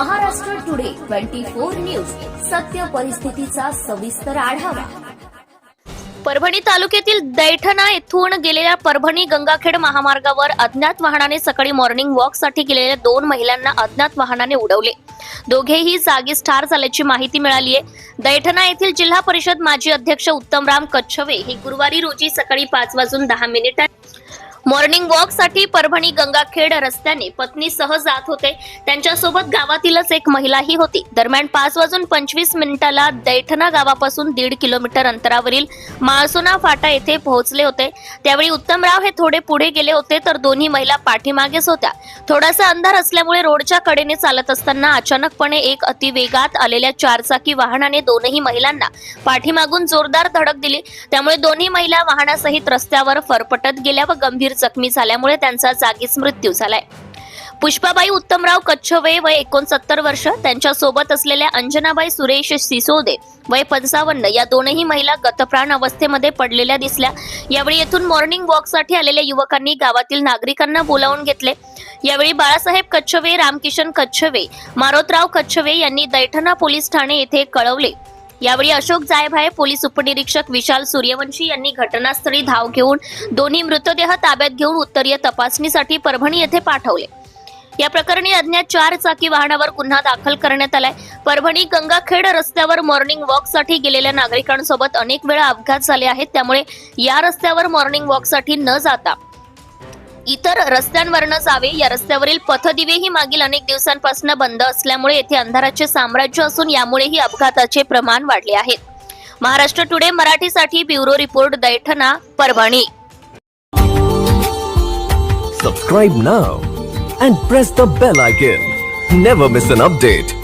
Twenty four news. सत्य परिस्थितीचा सविस्तर आढावा. परभणी तालुक्यातील दैठणा येथून गेलेल्या परभणी गंगाखेड महामार्गावर अज्ञात वाहनाने सकाळी मॉर्निंग वॉकसाठी गेलेल्या दोन महिलांना अज्ञात वाहनाने उडवले. दोघेही जागीच ठार झाल्याची माहिती मिळाली आहे दैठणा येथील जिल्हा परिषद माजी अध्यक्ष उत्तमराम कच्छवे हे गुरुवारी रोजी सकाळी पाच वाजून दहा मिनिटांनी मॉर्निंग वॉकसाठी परभणी गंगाखेड रस्त्याने पत्नीसह जात होते. त्यांच्यासोबत गावातीलच एक महिलाही होती. दरम्यान पाच वाजून पंचवीस मिनिटाला दैठणा गावापासून दीड किलोमीटर अंतरावरील माळसोना फाटा येथे पोहोचले होते. त्यावेळी उत्तमराव हे थोडे पुढे गेले होते तर दोन्ही महिला पाठीमागेच होत्या. थोडासा अंधार असल्यामुळे रोडच्या कडेने चालत असताना अचानकपणे एक अतिवेगात आलेल्या चारचाकी वाहनाने दोनही महिलांना पाठीमागून जोरदार धडक दिली. त्यामुळे दोन्ही महिला वाहनासहित रस्त्यावर फरफटत गेल्या व गंभीर जखमी झाल्यामुळे त्यांचा जागीच मृत्यू झालाय. पुष्पाबाई उत्तमराव कच्छवे वय एकोणसत्तर वर्ष त्यांच्यासोबत असलेल्या अंजनाबाई सुरेश सिसोदे वय पंचावन्न या दोनही महिला गतप्राण अवस्थेमध्ये पडलेल्या दिसल्या. यावेळी येथून मॉर्निंग वॉकसाठी आलेल्या युवकांनी गावातील नागरिकांना बोलावून घेतले. यावेळी बाळासाहेब कच्छवे रामकिशन कच्छवे मारोतराव कच्छवे यांनी दैठणा पोलीस ठाणे येथे कळवले. यावेळी अशोक जायभाय पोलीस उपनिरीक्षक विशाल सूर्यवंशी यांनी घटनास्थळी धाव घेऊन दोन्ही मृतदेह ताब्यात घेऊन उत्तरीय तपासणीसाठी परभणी येथे पाठवले. या प्रकरणी अज्ञात चार चाकी वाहनावर गुन्हा दाखल करण्यात आलाय. परभणी गंगाखेड रस्त्यावर मॉर्निंग वॉकसाठी गेलेल्या नागरिकांसोबत अनेक वेळा अपघात झाले आहेत. त्यामुळे या रस्त्यावर मॉर्निंग वॉकसाठी न जाता इतर रस्त्यांवरनं जावे. या रस्त्यावरील पथदिवेही मागील अनेक दिवसांपासून बंद असल्यामुळे येथे अंधाराचे साम्राज्य असून यामुळेही अपघाताचे प्रमाण वाढले आहे. महाराष्ट्र टुडे मराठीसाठी bureau report Daithana Parbhani. Subscribe now and press the bell icon never miss an update